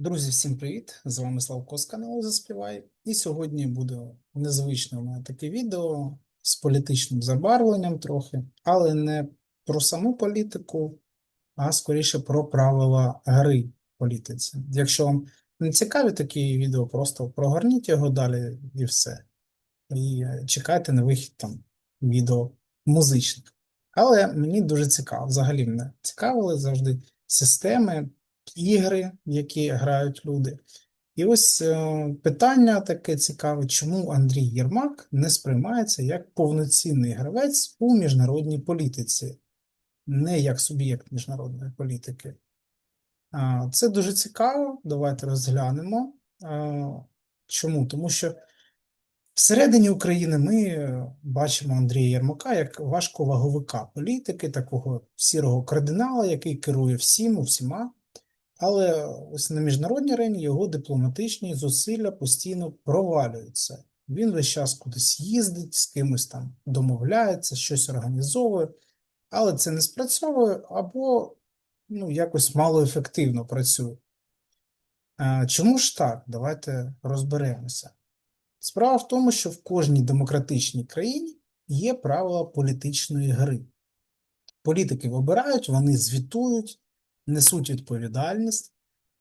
Друзі, всім привіт! З вами Славко з каналу Заспівай. І сьогодні буде незвичне у мене таке відео з політичним забарвленням трохи, але не про саму політику, а скоріше про правила гри в політиці. Якщо вам не цікаві такі відео, просто прогорніть його далі і все. І чекайте на вихід там відео музичних. Але мені дуже цікаво, взагалі мене цікавили завжди системи ігри, в які грають люди. І ось е, питання таке цікаве, чому Андрій Єрмак не сприймається як повноцінний гравець у міжнародній політиці, не як суб'єкт міжнародної політики. Це дуже цікаво. Давайте розглянемо. Чому? Тому що всередині України ми е, бачимо Андрія Єрмака як важковаговика політики, такого сірого кардинала, який керує всім, усіма. Але ось на міжнародній арені його дипломатичні зусилля постійно провалюються. Він весь час кудись їздить, з кимось там домовляється, щось організовує, але це не спрацьовує або ну, якось малоефективно працює. Чому ж так? Давайте розберемося. Справа в тому, що в кожній демократичній країні є правила політичної гри. Політиків обирають, вони звітують несуть відповідальність.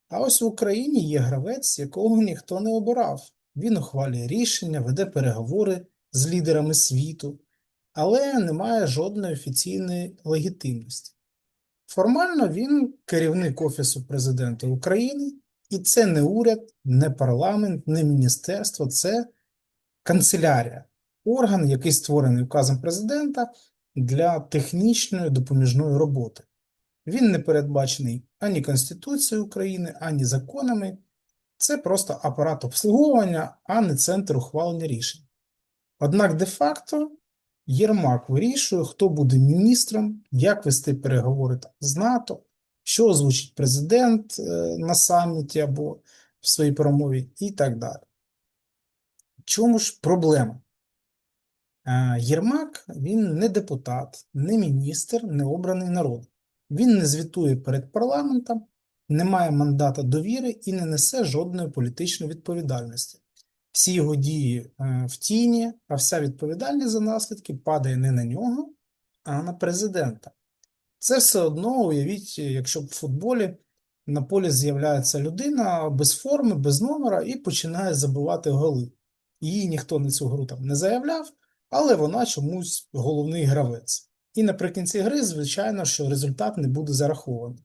А ось в Україні є гравець, якого ніхто не обирав. Він ухвалює рішення, веде переговори з лідерами світу, але не має жодної офіційної легітимності. Формально він керівник Офісу президента України, і це не уряд, не парламент, не міністерство, це канцелярія, орган, який створений указом президента для технічної допоміжної роботи. Він не передбачений ані Конституцією України, ані законами. Це просто апарат обслуговування, а не центр ухвалення рішень. Однак, де-факто, Єрмак вирішує, хто буде міністром, як вести переговори з НАТО, що озвучить президент е, на саміті або в своїй промові, і так далі. Чому ж проблема? Е, Єрмак він не депутат, не міністр, не обраний народом. Він не звітує перед парламентом, не має мандата довіри і не несе жодної політичної відповідальності. Всі його дії е, в тіні, а вся відповідальність за наслідки падає не на нього, а на президента. Це все одно, уявіть, якщо б в футболі на полі з'являється людина без форми, без номера і починає забивати голи. Її ніхто на цю гру там не заявляв, але вона чомусь головний гравець. І наприкінці гри, звичайно, що результат не буде зарахований.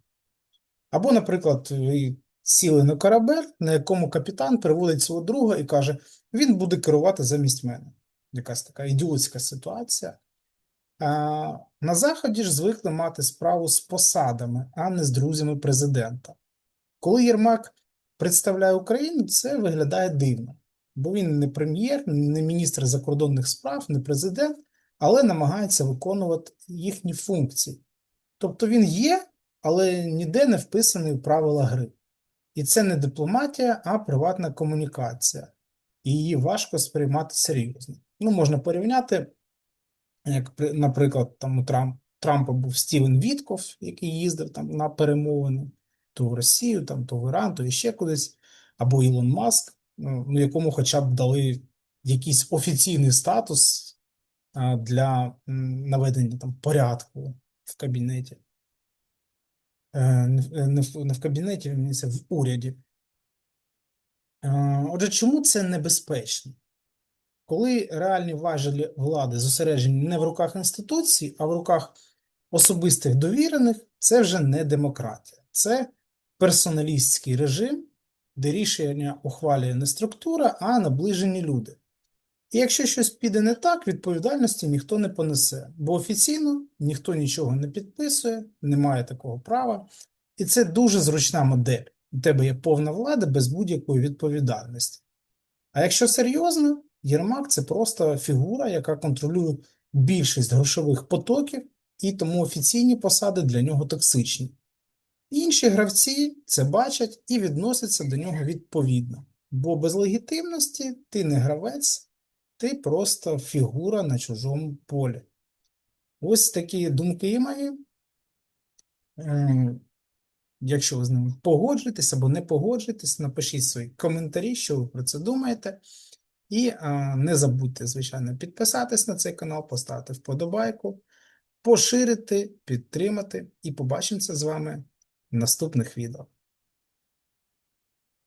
Або, наприклад, ви сіли на корабель, на якому капітан приводить свого друга і каже, він буде керувати замість мене. Якась така ідіотська ситуація. На Заході ж звикли мати справу з посадами, а не з друзями президента. Коли Єрмак представляє Україну, це виглядає дивно, бо він не прем'єр, не міністр закордонних справ, не президент але намагається виконувати їхні функції. Тобто він є, але ніде не вписаний в правила гри. І це не дипломатія, а приватна комунікація. І її важко сприймати серйозно. Ну, можна порівняти, як, наприклад, там у Трамп, Трампа був Стівен Вітков, який їздив там на перемовини, то в Росію, там, то в Іран, то іще кудись, або Ілон Маск, ну, якому хоча б дали якийсь офіційний статус для наведення там порядку в кабінеті. Е, не в кабінеті, це в уряді. Отже, чому це небезпечно? Коли реальні важелі влади зосереджені не в руках інституцій, а в руках особистих довірених, це вже не демократія, це персоналістський режим, де рішення ухвалює не структура, а наближені люди. І якщо щось піде не так, відповідальності ніхто не понесе, бо офіційно ніхто нічого не підписує, не має такого права. І це дуже зручна модель. У тебе є повна влада без будь-якої відповідальності. А якщо серйозно, Єрмак це просто фігура, яка контролює більшість грошових потоків, і тому офіційні посади для нього токсичні. Інші гравці це бачать і відносяться до нього відповідно. Бо без легітимності ти не гравець, ти просто фігура на чужому полі. Ось такі думки мої. Якщо ви з ними погоджуєтесь або не погоджуєтесь, напишіть свої коментарі, що ви про це думаєте. І е, не забудьте, звичайно, підписатись на цей канал, поставити вподобайку, поширити, підтримати. І побачимося з вами в наступних відео.